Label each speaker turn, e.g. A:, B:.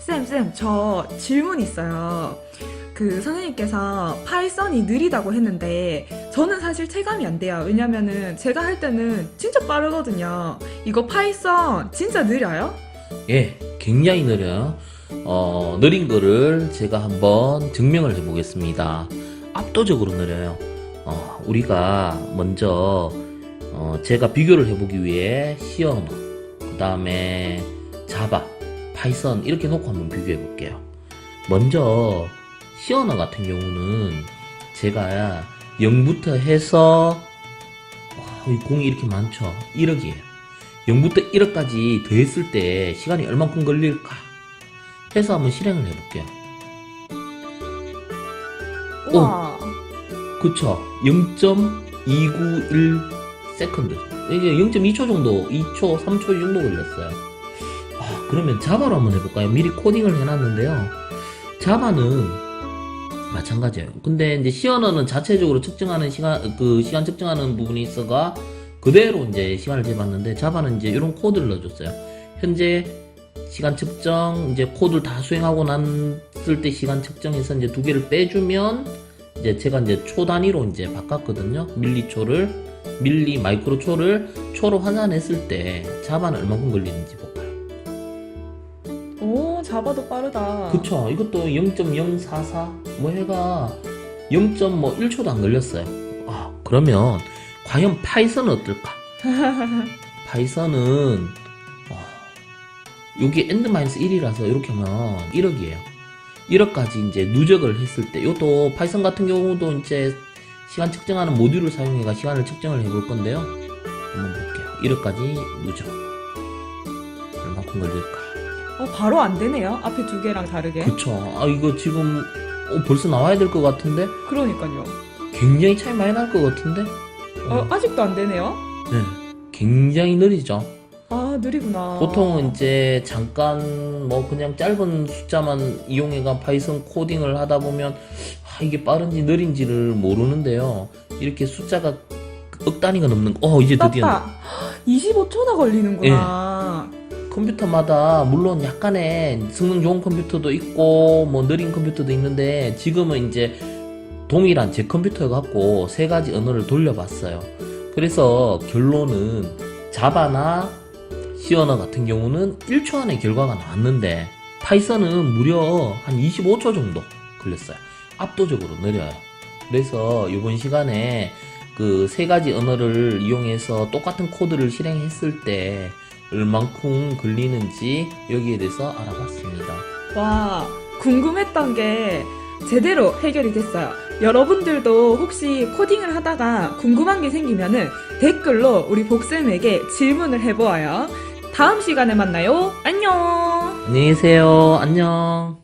A: 쌤, 쌤, 저 질문 있어요. 그 선생님께서 파이썬이 느리다고 했는데 저는 사실 체감이 안 돼요. 왜냐면은 제가 할 때는 진짜 빠르거든요. 이거 파이썬 진짜 느려요?
B: 예, 굉장히 느려요. 어, 느린 거를 제가 한번 증명을 해보겠습니다. 압도적으로 느려요. 어, 우리가 먼저 어, 제가 비교를 해보기 위해 언어, 그 다음에 자바, 파이썬 이렇게 놓고 한번 비교해 볼게요. 먼저 언어 같은 경우는 제가 0부터 해서 와, 이 공이 이렇게 많죠. 1억이에요. 0부터 1억까지 더했을 때 시간이 얼만큼 걸릴까 해서 한번 실행을 해볼게요.
A: 우와.
B: 그쵸? 0.291 세컨드. 이게 0.2초 정도, 2초, 3초 이 정도 걸렸어요. 아, 그러면 자바로 한번 해볼까요? 미리 코딩을 해놨는데요. 자바는 마찬가지예요. 근데 이제 C 언어는 자체적으로 측정하는 시간, 그 시간 측정하는 부분이 있어가 그대로 이제 시간을 재봤는데 자바는 이제 이런 코드를 넣어줬어요. 현재 시간 측정, 이제 코드를 다 수행하고 났을 때 시간 측정해서 이제 두 개를 빼주면 이제 제가 이제 초 단위로 이제 바꿨거든요. 밀리초를 밀리 마이크로 초를 초로 환산했을 때 자바는 얼마큼 걸리는지?
A: 오, 잡아도 빠르다.
B: 그쵸. 이것도 0.044뭐 해가 0.1초도 안 걸렸어요. 아, 그러면 과연 파이썬은 어떨까? 파이썬은 어, 여기 n-1이라서 이렇게 하면 1억이에요. 1억까지 이제 누적을 했을 때 이것도 파이썬 같은 경우도 이제 시간 측정하는 모듈을 사용해가 시간을 측정을 해볼 건데요. 한번 볼게요. 1억까지 누적. 얼마큼 걸릴까?
A: 어, 바로 안 되네요. 앞에 두 개랑 다르게.
B: 그쵸. 아, 이거 지금 어, 벌써 나와야 될 것 같은데?
A: 그러니까요.
B: 굉장히 차이 많이 날 것 같은데?
A: 어,
B: 어,
A: 아직도 안 되네요.
B: 네. 굉장히 느리죠.
A: 아, 느리구나.
B: 보통은 이제 잠깐 뭐 그냥 짧은 숫자만 이용해가 파이썬 코딩을 하다 보면 아, 이게 빠른지 느린지를 모르는데요. 이렇게 숫자가 억 단위가 넘는 거, 어, 이제 드디어.
A: 땄다. 25초나 걸리는구나.
B: 컴퓨터마다 물론 약간의 성능 좋은 컴퓨터도 있고 뭐 느린 컴퓨터도 있는데 지금은 이제 동일한 제 컴퓨터 갖고 세 가지 언어를 돌려봤어요. 그래서 결론은 자바나 C 언어 같은 경우는 1초 안에 결과가 나왔는데 파이썬은 무려 한 25초 정도 걸렸어요. 압도적으로 느려요. 그래서 이번 시간에 그 세 가지 언어를 이용해서 똑같은 코드를 실행했을 때 얼만큼 걸리는지 여기에 대해서 알아봤습니다.
A: 와, 궁금했던 게 제대로 해결이 됐어요. 여러분들도 혹시 코딩을 하다가 궁금한 게 생기면은 댓글로 우리 복쌤에게 질문을 해보아요. 다음 시간에 만나요. 안녕!
B: 안녕히 계세요. 안녕.